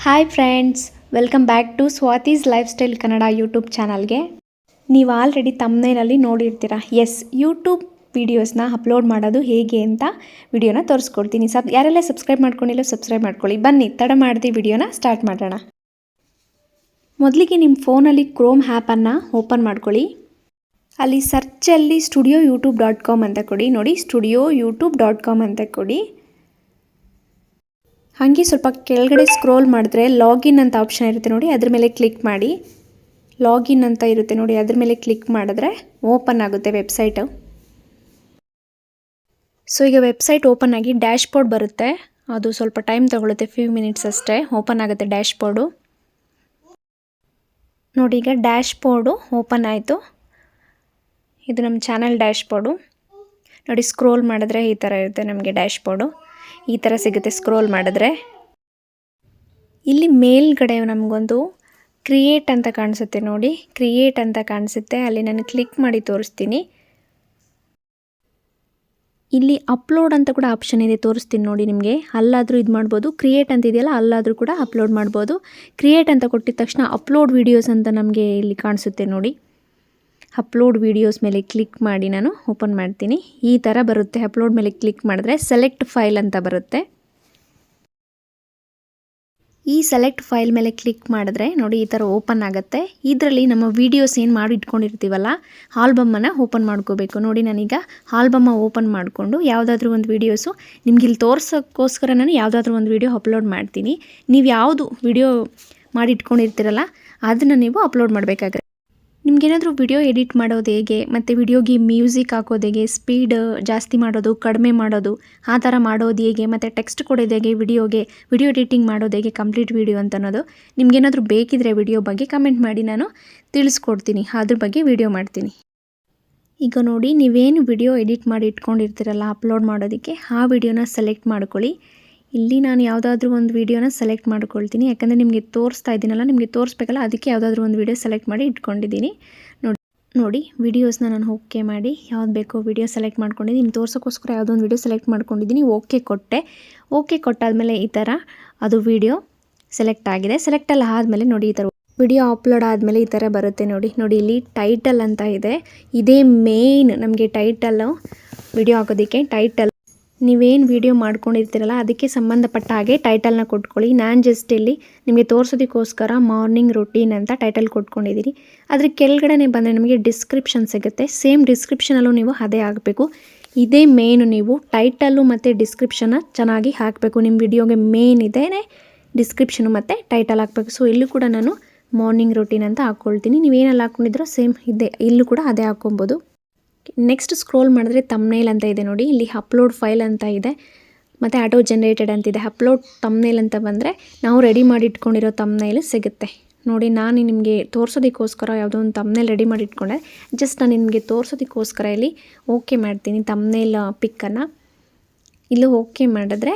Hi friends welcome back to Swathi's lifestyle Kannada YouTube ಚಾನಲ್ಗೆ ನೀವು already ತಮ್ಮನೇನಲ್ಲಿ ನೋಡಿರ್ತೀರ S YouTube ವೀಡಿಯೋಸ್ನ ಅಪ್ಲೋಡ್ ಮಾಡೋದು ಹೇಗೆ ಅಂತ ವಿಡಿಯೋನ ತೋರಿಸ್ಕೊಡ್ತೀನಿ ಸಬ್ ಯಾರೆಲ್ಲ ಸಬ್ಸ್ಕ್ರೈಬ್ ಮಾಡ್ಕೊಂಡಿಲ್ಲ ಸಬ್ಸ್ಕ್ರೈಬ್ ಮಾಡ್ಕೊಳ್ಳಿ ಬನ್ನಿ ತಡ ಮಾಡಿದೆ ವಿಡಿಯೋನ ಸ್ಟಾರ್ಟ್ ಮಾಡೋಣ ಮೊದಲಿಗೆ ನಿಮ್ಮ ಫೋನಲ್ಲಿ ಕ್ರೋಮ್ ಆ್ಯಪನ್ನು ಓಪನ್ ಮಾಡ್ಕೊಳ್ಳಿ ಅಲ್ಲಿ ಸರ್ಚಲ್ಲಿ ಸ್ಟುಡಿಯೋ ಯೂಟ್ಯೂಬ್ ಡಾಟ್ ಕಾಮ್ ಅಂತ ಕೊಡಿ ನೋಡಿ ಸ್ಟುಡಿಯೋ ಯೂಟ್ಯೂಬ್ ಡಾಟ್ ಕಾಮ್ ಅಂತ ಕೊಡಿ ಹಾಗೆ ಸ್ವಲ್ಪ ಕೆಳಗಡೆ ಸ್ಕ್ರೋಲ್ ಮಾಡಿದ್ರೆ ಲಾಗಿನ್ ಅಂತ ಆಪ್ಷನ್ ಇರುತ್ತೆ ನೋಡಿ, ಅದ್ರ ಮೇಲೆ ಕ್ಲಿಕ್ ಮಾಡಿ. ಲಾಗಿನ್ ಅಂತ ಇರುತ್ತೆ ನೋಡಿ, ಅದ್ರ ಮೇಲೆ ಕ್ಲಿಕ್ ಮಾಡಿದ್ರೆ ಓಪನ್ ಆಗುತ್ತೆ ವೆಬ್ಸೈಟು ಸೊ ಈಗ ವೆಬ್ಸೈಟ್ ಓಪನ್ ಆಗಿ ಡ್ಯಾಶ್ ಬೋರ್ಡ್ ಬರುತ್ತೆ. ಅದು ಸ್ವಲ್ಪ ಟೈಮ್ ತಗೊಳುತ್ತೆ ಫ್ಯೂ ಮಿನಿಟ್ಸ್ ಅಷ್ಟೇ. ಓಪನ್ ಆಗುತ್ತೆ ಡ್ಯಾಶ್ ಬೋರ್ಡು ನೋಡಿ, ಈಗ ಡ್ಯಾಶ್ ಬೋರ್ಡು ಓಪನ್ ಆಯಿತು. ಇದು ನಮ್ಮ ಚಾನಲ್ ಡ್ಯಾಶ್ ಬೋರ್ಡು ನೋಡಿ ಸ್ಕ್ರೋಲ್ ಮಾಡಿದ್ರೆ ಈ ಥರ ಇರುತ್ತೆ ನಮಗೆ ಡ್ಯಾಶ್ ಬೋರ್ಡು ಈ ಥರ ಸಿಗುತ್ತೆ. ಸ್ಕ್ರೋಲ್ ಮಾಡಿದ್ರೆ ಇಲ್ಲಿ ಮೇಲ್ಗಡೆ ನಮಗೊಂದು ಕ್ರಿಯೇಟ್ ಅಂತ ಕಾಣಿಸುತ್ತೆ ನೋಡಿ. ಕ್ರಿಯೇಟ್ ಅಂತ ಕಾಣಿಸುತ್ತೆ. ಅಲ್ಲಿ ನಾನು ಕ್ಲಿಕ್ ಮಾಡಿ ತೋರಿಸ್ತೀನಿ. ಇಲ್ಲಿ ಅಪ್ಲೋಡ್ ಅಂತ ಕೂಡ ಆಪ್ಷನ್ ಇದೆ ತೋರಿಸ್ತೀನಿ ನೋಡಿ ನಿಮಗೆ. ಅಲ್ಲಾದರೂ ಇದು ಮಾಡ್ಬೋದು. ಕ್ರಿಯೇಟ್ ಅಂತ ಇದೆಯಲ್ಲ, ಅಲ್ಲಾದರೂ ಕೂಡ ಅಪ್ಲೋಡ್ ಮಾಡ್ಬೋದು. ಕ್ರಿಯೇಟ್ ಅಂತ ಕೊಟ್ಟಿದ ತಕ್ಷಣ ಅಪ್ಲೋಡ್ ವೀಡಿಯೋಸ್ ಅಂತ ನಮಗೆ ಇಲ್ಲಿ ಕಾಣಿಸುತ್ತೆ ನೋಡಿ. ಅಪ್ಲೋಡ್ ವೀಡಿಯೋಸ್ ಮೇಲೆ ಕ್ಲಿಕ್ ಮಾಡಿ ನಾನು ಓಪನ್ ಮಾಡ್ತೀನಿ. ಈ ಥರ ಬರುತ್ತೆ. ಅಪ್ಲೋಡ್ ಮೇಲೆ ಕ್ಲಿಕ್ ಮಾಡಿದ್ರೆ ಸೆಲೆಕ್ಟ್ ಫೈಲ್ ಅಂತ ಬರುತ್ತೆ. ಈ ಸೆಲೆಕ್ಟ್ ಫೈಲ್ ಮೇಲೆ ಕ್ಲಿಕ್ ಮಾಡಿದ್ರೆ ನೋಡಿ ಈ ಥರ ಓಪನ್ ಆಗುತ್ತೆ. ಇದರಲ್ಲಿ ನಮ್ಮ ವೀಡಿಯೋಸ್ ಏನು ಮಾಡಿ ಇಟ್ಕೊಂಡಿರ್ತೀವಲ್ಲ ಆಲ್ಬಮ್ಮನ್ನು ಓಪನ್ ಮಾಡ್ಕೋಬೇಕು. ನೋಡಿ ನಾನೀಗ ಆಲ್ಬಮ್ಮ ಓಪನ್ ಮಾಡಿಕೊಂಡು ಯಾವುದಾದ್ರೂ ಒಂದು ವೀಡಿಯೋಸು ನಿಮ್ಗೆ ಇಲ್ಲಿ ತೋರ್ಸೋಕ್ಕೋಸ್ಕರ ನಾನು ಯಾವುದಾದ್ರೂ ಒಂದು ವೀಡಿಯೋ ಅಪ್ಲೋಡ್ ಮಾಡ್ತೀನಿ. ನೀವು ಯಾವುದು ವೀಡಿಯೋ ಮಾಡಿ ಇಟ್ಕೊಂಡಿರ್ತೀರಲ್ಲ, ಅದನ್ನು ನೀವು ಅಪ್ಲೋಡ್ ಮಾಡಬೇಕಾಗುತ್ತೆ. ನಿಮ್ಗೇನಾದರೂ ವಿಡಿಯೋ ಎಡಿಟ್ ಮಾಡೋದು ಹೇಗೆ? ಮತ್ತು ವಿಡಿಯೋಗೆ ಮ್ಯೂಸಿಕ್ ಹಾಕೋದು ಹೇಗೆ? ಸ್ಪೀಡ್ ಜಾಸ್ತಿ ಮಾಡೋದು, ಕಡಿಮೆ ಮಾಡೋದು, ಆ ಥರ ಮಾಡೋದು ಹೇಗೆ? ಮತ್ತು ಟೆಕ್ಸ್ಟ್ ಕೊಡೋದು ಹೇಗೆ ವಿಡಿಯೋಗೆ ವಿಡಿಯೋ ಎಡಿಟಿಂಗ್ ಮಾಡೋದು ಹೇಗೆ? ಕಂಪ್ಲೀಟ್ ವಿಡಿಯೋ ಅಂತ ಅನ್ನೋದು ನಿಮಗೇನಾದರೂ ಬೇಕಿದ್ರೆ ವಿಡಿಯೋ ಬಗ್ಗೆ ಕಮೆಂಟ್ ಮಾಡಿ, ನಾನು ತಿಳಿಸ್ಕೊಡ್ತೀನಿ. ಅದ್ರ ಬಗ್ಗೆ ವಿಡಿಯೋ ಮಾಡ್ತೀನಿ. ಈಗ ನೋಡಿ, ನೀವೇನು ವಿಡಿಯೋ ಎಡಿಟ್ ಮಾಡಿ ಇಟ್ಕೊಂಡಿರ್ತೀರಲ್ಲ ಅಪ್ಲೋಡ್ ಮಾಡೋದಕ್ಕೆ, ಆ ವಿಡಿಯೋನ ಸೆಲೆಕ್ಟ್ ಮಾಡ್ಕೊಳ್ಳಿ. ಇಲ್ಲಿ ನಾನು ಯಾವುದಾದ್ರೂ ಒಂದು ವೀಡಿಯೋನ ಸೆಲೆಕ್ಟ್ ಮಾಡ್ಕೊಳ್ತೀನಿ. ಯಾಕಂದರೆ ನಿಮಗೆ ತೋರಿಸ್ತಾ ಇದ್ದೀನಲ್ಲ, ನಿಮಗೆ ತೋರಿಸ್ಬೇಕಲ್ಲ, ಅದಕ್ಕೆ ಯಾವುದಾದ್ರೂ ಒಂದು ವೀಡಿಯೋ ಸೆಲೆಕ್ಟ್ ಮಾಡಿ ಇಟ್ಕೊಂಡಿದ್ದೀನಿ. ನೋಡಿ ನೋಡಿ, ವೀಡಿಯೋಸ್ನ ನಾನು ಓಕೆ ಮಾಡಿ, ಯಾವ್ದು ಬೇಕೋ ವೀಡಿಯೋ ಸೆಲೆಕ್ಟ್ ಮಾಡ್ಕೊಂಡಿದ್ದೀನಿ. ನಿಮ್ಗೆ ತೋರ್ಸೋಕ್ಕೋಸ್ಕರ ಯಾವುದೋ ಒಂದು ವೀಡಿಯೋ ಸೆಲೆಕ್ಟ್ ಮಾಡ್ಕೊಂಡಿದ್ದೀನಿ. ಓಕೆ ಕೊಟ್ಟೆ. ಓಕೆ ಕೊಟ್ಟಾದಮೇಲೆ ಈ ಥರ ಅದು ವೀಡಿಯೋ ಸೆಲೆಕ್ಟ್ ಆಗಿದೆ. ಸೆಲೆಕ್ಟ್ ಎಲ್ಲ ಆದಮೇಲೆ ನೋಡಿ, ಈ ಥರ ವಿಡಿಯೋ ಅಪ್ಲೋಡ್ ಆದಮೇಲೆ ಈ ಥರ ಬರುತ್ತೆ ನೋಡಿ. ನೋಡಿ, ಇಲ್ಲಿ ಟೈಟಲ್ ಅಂತ ಇದೆ. ಇದೇ ಮೇನ್ ನಮಗೆ ಟೈಟಲ್ಲು ವಿಡಿಯೋ ಹಾಕೋದಕ್ಕೆ, ಟೈಟಲ್ ನೀವೇನು ವಿಡಿಯೋ ಮಾಡ್ಕೊಂಡಿರ್ತೀರಲ್ಲ, ಅದಕ್ಕೆ ಸಂಬಂಧಪಟ್ಟ ಹಾಗೆ ಟೈಟಲ್ನ ಕೊಟ್ಕೊಳ್ಳಿ. ನಾನು ಜಸ್ಟ್ ಇಲ್ಲಿ ನಿಮಗೆ ತೋರಿಸೋದಕ್ಕೋಸ್ಕರ ಮಾರ್ನಿಂಗ್ ರೊಟೀನ್ ಅಂತ ಟೈಟಲ್ ಕೊಟ್ಕೊಂಡಿದ್ದೀರಿ ಅದ್ರ ಕೆಳಗಡೆ ಬಂದರೆ ನಿಮಗೆ ಡಿಸ್ಕ್ರಿಪ್ಷನ್ ಸಿಗುತ್ತೆ. ಸೇಮ್ ಡಿಸ್ಕ್ರಿಪ್ಷನಲ್ಲೂ ನೀವು ಅದೇ ಆಗಬೇಕು ಇದೇ ಮೇನು ನೀವು ಟೈಟಲ್ಲು ಮತ್ತು ಡಿಸ್ಕ್ರಿಪ್ಷನ್ನ ಚೆನ್ನಾಗಿ ಹಾಕಬೇಕು. ನಿಮ್ಮ ವಿಡಿಯೋಗೆ ಮೇನ್ ಇದೇ ಡಿಸ್ಕ್ರಿಪ್ಷನು ಮತ್ತು ಟೈಟಲ್ ಹಾಕಬೇಕು. ಸೊ ಇಲ್ಲೂ ಕೂಡ ನಾನು ಮಾರ್ನಿಂಗ್ ರೊಟೀನ್ ಅಂತ ಹಾಕ್ಕೊಳ್ತೀನಿ. ನೀವೇನೆಲ್ಲ ಹಾಕ್ಕೊಂಡಿದ್ರೋ ಸೇಮ್ ಇದೆ. ಇಲ್ಲೂ ಕೂಡ ಅದೇ ಹಾಕ್ಕೊಬೋದು. ನೆಕ್ಸ್ಟ್ ಸ್ಕ್ರೋಲ್ ಮಾಡಿದ್ರೆ ತಮ್ನೇಲ್ ಅಂತ ಇದೆ ನೋಡಿ. ಇಲ್ಲಿ ಅಪ್ಲೋಡ್ ಫೈಲ್ ಅಂತ ಇದೆ. ಮತ್ತು ಆಟೋ ಜನ್ರೇಟೆಡ್ ಅಂತಿದೆ ಅಪ್ಲೋಡ್ ತಮ್ನೇಲ್ ಅಂತ ಬಂದರೆ ನಾವು ರೆಡಿ ಮಾಡಿ ಇಟ್ಕೊಂಡಿರೋ ತಮ್ನೇಲ್ ಸಿಗುತ್ತೆ. ನೋಡಿ, ನಾನು ನಿಮಗೆ ತೋರಿಸೋದಕ್ಕೋಸ್ಕರ ಯಾವುದೋ ಒಂದು ತಮ್ನೇಲ್ ರೆಡಿ ಮಾಡಿ ಇಟ್ಕೊಂಡೆ. ಜಸ್ಟ್ ನಾನು ನಿಮಗೆ ತೋರಿಸೋದಕ್ಕೋಸ್ಕರ ಇಲ್ಲಿ ಓಕೆ ಮಾಡ್ತೀನಿ ತಮ್ನೇಲ್ ಪಿಕ್ಕನ್ನು ಇಲ್ಲಿ ಓಕೆ ಮಾಡಿದ್ರೆ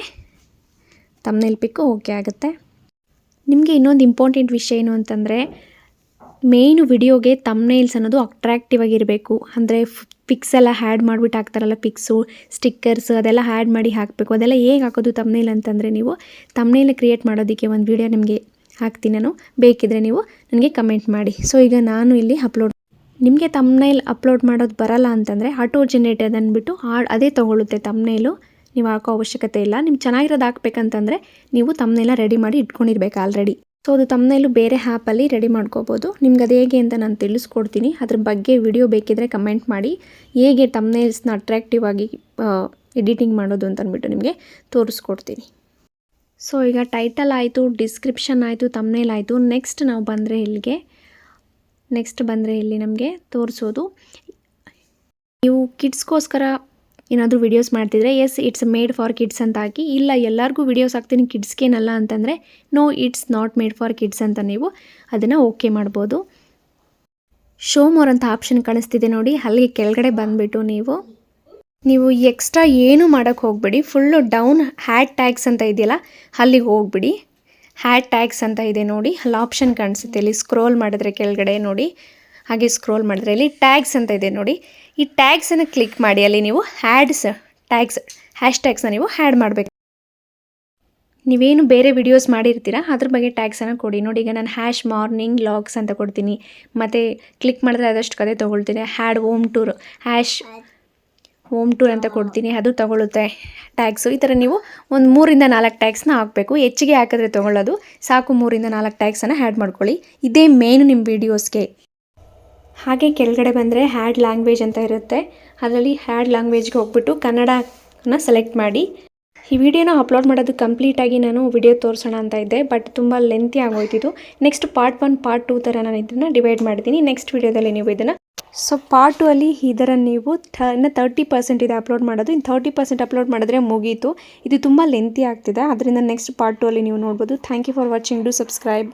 ತಮ್ನೇಲ್ ಪಿಕ್ಕು ಓಕೆ ಆಗುತ್ತೆ. ನಿಮಗೆ ಇನ್ನೊಂದು ಇಂಪಾರ್ಟೆಂಟ್ ವಿಷಯ ಏನು ಅಂತಂದರೆ ಮೇಯ್ನು ವಿಡಿಯೋಗೆ ತಮ್ನೇಲ್ಸ್ ಅನ್ನೋದು ಅಟ್ರಾಕ್ಟಿವ್ ಆಗಿರಬೇಕು. ಅಂದರೆ ಪಿಕ್ಸ್ ಎಲ್ಲ ಹ್ಯಾಡ್ ಮಾಡಿಬಿಟ್ಟು ಹಾಕ್ತಾರಲ್ಲ ಪಿಕ್ಸು ಸ್ಟಿಕ್ಕರ್ಸ್ ಅದೆಲ್ಲ ಹ್ಯಾಡ್ ಮಾಡಿ ಹಾಕಬೇಕು. ಅದೆಲ್ಲ ಹೇಗೆ ಹಾಕೋದು ತಮ್ನೇಲ್ ಅಂತಂದರೆ ನೀವು ತಮ್ನೇಲ್ ಕ್ರಿಯೇಟ್ ಮಾಡೋದಕ್ಕೆ ಒಂದು ವಿಡಿಯೋ ನಿಮಗೆ ಹಾಕ್ತೀನಿ ನಾನು. ಬೇಕಿದ್ರೆ ನೀವು ನನಗೆ ಕಮೆಂಟ್ ಮಾಡಿ. ಸೊ ಈಗ ನಾನು ಇಲ್ಲಿ ಅಪ್ಲೋಡ್ ನಿಮಗೆ ತಮ್ನೇಲ್ ಅಪ್ಲೋಡ್ ಮಾಡೋದು ಬರಲ್ಲ ಅಂತಂದರೆ ಆಟೋ ಜನರೇಟ್ ಅಂದ್ಬಿಟ್ಟು ಹಾಡ್, ಅದೇ ತೊಗೊಳುತ್ತೆ ತಮ್ನೇಲು ನೀವು ಹಾಕೋ ಅವಶ್ಯಕತೆ ಇಲ್ಲ. ನಿಮ್ಗೆ ಚೆನ್ನಾಗಿರೋದು ಹಾಕ್ಬೇಕಂತಂದರೆ ನೀವು ತಮ್ಮನೆಲ್ಲ ರೆಡಿ ಮಾಡಿ ಇಟ್ಕೊಂಡಿರ್ಬೇಕು ಆಲ್ರೆಡಿ ಸೊ ಅದು ತಮ್ಮನೇಲು ಬೇರೆ ಆ್ಯಪಲ್ಲಿ ರೆಡಿ ಮಾಡ್ಕೋಬೋದು. ನಿಮ್ಗೆ ಅದು ಹೇಗೆ ಅಂತ ನಾನು ತಿಳಿಸ್ಕೊಡ್ತೀನಿ. ಅದ್ರ ಬಗ್ಗೆ ವಿಡಿಯೋ ಬೇಕಿದ್ರೆ ಕಮೆಂಟ್ ಮಾಡಿ. ಹೇಗೆ ತಮ್ಮನೇಲ್ಸ್ನ ಅಟ್ರಾಕ್ಟಿವ್ ಆಗಿ ಎಡಿಟಿಂಗ್ ಮಾಡೋದು ಅಂತ ಅಂದ್ಬಿಟ್ಟು ನಿಮಗೆ ತೋರಿಸ್ಕೊಡ್ತೀನಿ. ಸೊ ಈಗ ಟೈಟಲ್ ಆಯಿತು ಡಿಸ್ಕ್ರಿಪ್ಷನ್ ಆಯಿತು ತಮ್ನೇಲ್ ಆಯಿತು. ನೆಕ್ಸ್ಟ್ ನಾವು ಬಂದರೆ ಇಲ್ಲಿಗೆ ನೆಕ್ಸ್ಟ್ ಬಂದರೆ ಇಲ್ಲಿ ನಮಗೆ ತೋರಿಸೋದು. ನೀವು ಕಿಡ್ಸ್ಗೋಸ್ಕರ ಏನಾದರೂ ವಿಡಿಯೋಸ್ ಮಾಡ್ತಿದ್ರೆ yes it's made for kids ಅಂತ ಹಾಕಿ, ಇಲ್ಲ, ಎಲ್ಲರಿಗೂ ವಿಡಿಯೋಸ್ ಹಾಕ್ತೀನಿ ಕಿಡ್ಸ್ಗೇನಲ್ಲ ಅಂತಂದರೆ no it's not made for kids ಅಂತ ನೀವು ಅದನ್ನು ಓಕೆ ಮಾಡ್ಬೋದು. ಶೋ ಮೋರ್ ಅಂತ ಆಪ್ಷನ್ ಕಾಣಿಸ್ತಿದೆ ನೋಡಿ, ಅಲ್ಲಿಗೆ ಕೆಳಗಡೆ ಬಂದುಬಿಟ್ಟು ನೀವು. ನೀವು ಎಕ್ಸ್ಟ್ರಾ ಏನೂ ಮಾಡೋಕ್ಕೆ ಹೋಗಬೇಡಿ ಫುಲ್ಲು ಡೌನ್ ಹ್ಯಾಟ್ ಟ್ಯಾಗ್ಸ್ ಅಂತ ಇದೆಯಲ್ಲ ಅಲ್ಲಿಗೆ ಹೋಗ್ಬಿಡಿ. ಹ್ಯಾಟ್ ಟ್ಯಾಗ್ಸ್ ಅಂತ ಇದೆ ನೋಡಿ, ಅಲ್ಲಿ ಆಪ್ಷನ್ ಕಾಣಿಸುತ್ತೆ, ಇಲ್ಲಿ ಸ್ಕ್ರೋಲ್ ಮಾಡಿದ್ರೆ ಕೆಳಗಡೆ ನೋಡಿ. ಹಾಗೆ ಸ್ಕ್ರೋಲ್ ಮಾಡಿದ್ರೆ ಇಲ್ಲಿ ಟ್ಯಾಗ್ಸ್ ಅಂತ ಇದೆ ನೋಡಿ. ಈ ಟ್ಯಾಗ್ಸನ್ನು ಕ್ಲಿಕ್ ಮಾಡಿ ಅಲ್ಲಿ ನೀವು ಹ್ಯಾಡ್ಸ್ ಟ್ಯಾಗ್ಸ್ ಹ್ಯಾಶ್ ಟ್ಯಾಗ್ಸ್ನ ನೀವು ಹ್ಯಾಡ್ ಮಾಡಬೇಕು. ನೀವೇನು ಬೇರೆ ವಿಡಿಯೋಸ್ ಮಾಡಿರ್ತೀರಾ, ಅದ್ರ ಬಗ್ಗೆ ಟ್ಯಾಗ್ಸನ್ನು ಕೊಡಿ. ನೋಡಿ, ಈಗ ನಾನು ಹ್ಯಾಶ್ ಮಾರ್ನಿಂಗ್ ಲಾಗ್ಸ್ ಅಂತ ಕೊಡ್ತೀನಿ. ಮತ್ತು ಕ್ಲಿಕ್ ಮಾಡಿದ್ರೆ ಅದಷ್ಟು ಕತೆ ತೊಗೊಳ್ತೀನಿ. Had home tour hash home tour ಅಂತ ಕೊಡ್ತೀನಿ. ಅದು ತೊಗೊಳುತ್ತೆ. ಟ್ಯಾಕ್ಸು ಈ ಥರ ನೀವು ಒಂದು ಮೂರಿಂದ ನಾಲ್ಕು ಟ್ಯಾಗ್ಸ್ನ ಹಾಕಬೇಕು. ಹೆಚ್ಚಿಗೆ ಹಾಕಿದ್ರೆ ತೊಗೊಳ್ಳೋದು. ಸಾಕು ಮೂರಿಂದ ನಾಲ್ಕು ಟ್ಯಾಕ್ಸನ್ನು ಹ್ಯಾಡ್ ಮಾಡ್ಕೊಳ್ಳಿ. ಇದೇ ಮೇನು ನಿಮ್ಮ ವೀಡಿಯೋಸ್ಗೆ ಹಾಗೆ ಕೆಳಗಡೆ ಬಂದರೆ ಹ್ಯಾಡ್ ಲ್ಯಾಂಗ್ವೇಜ್ ಅಂತ ಇರುತ್ತೆ. ಅದರಲ್ಲಿ ಹ್ಯಾಡ್ ಲ್ಯಾಂಗ್ವೇಜ್ಗೆ ಹೋಗ್ಬಿಟ್ಟು ಕನ್ನಡನ ಸೆಲೆಕ್ಟ್ ಮಾಡಿ. ಈ ವಿಡಿಯೋನ ಅಪ್ಲೋಡ್ ಮಾಡೋದು ಕಂಪ್ಲೀಟಾಗಿ ನಾನು ವಿಡಿಯೋ ತೋರಿಸೋಣ ಅಂತ ಇದ್ದೆ ಬಟ್ ತುಂಬ lengthy ಆಗೋಯ್ತಿದ್ದು next part one part two ಥರ ನಾನು ಇದನ್ನು ಡಿವೈಡ್ ಮಾಡ್ತೀನಿ ನೆಕ್ಸ್ಟ್ ವಿಡಿಯೋದಲ್ಲಿ ನೀವು ಇದನ್ನು ಸೊ ಪಾರ್ಟ್ ಟು ಅಲ್ಲಿ ಇದರ ನೀವು ಥ ಇನ್ನು ತರ್ಟಿ ಪರ್ಸೆಂಟ್ ಇದೆ ಅಪ್ಲೋಡ್ ಮಾಡೋದು. ಇನ್ನು ತರ್ಟಿ ಪರ್ಸೆಂಟ್ ಅಪ್ಲೋಡ್ ಮಾಡಿದ್ರೆ ಮುಗೀತು. ಇದು ತುಂಬ ಲೆಂತಿ ಆಗ್ತಿದೆ. ಅದರಿಂದ ನೆಕ್ಸ್ಟ್ ಪಾರ್ಟ್ ಟು ಅಲ್ಲಿ ನೀವು ನೋಡ್ಬೋದು. Thank you for watching do subscribe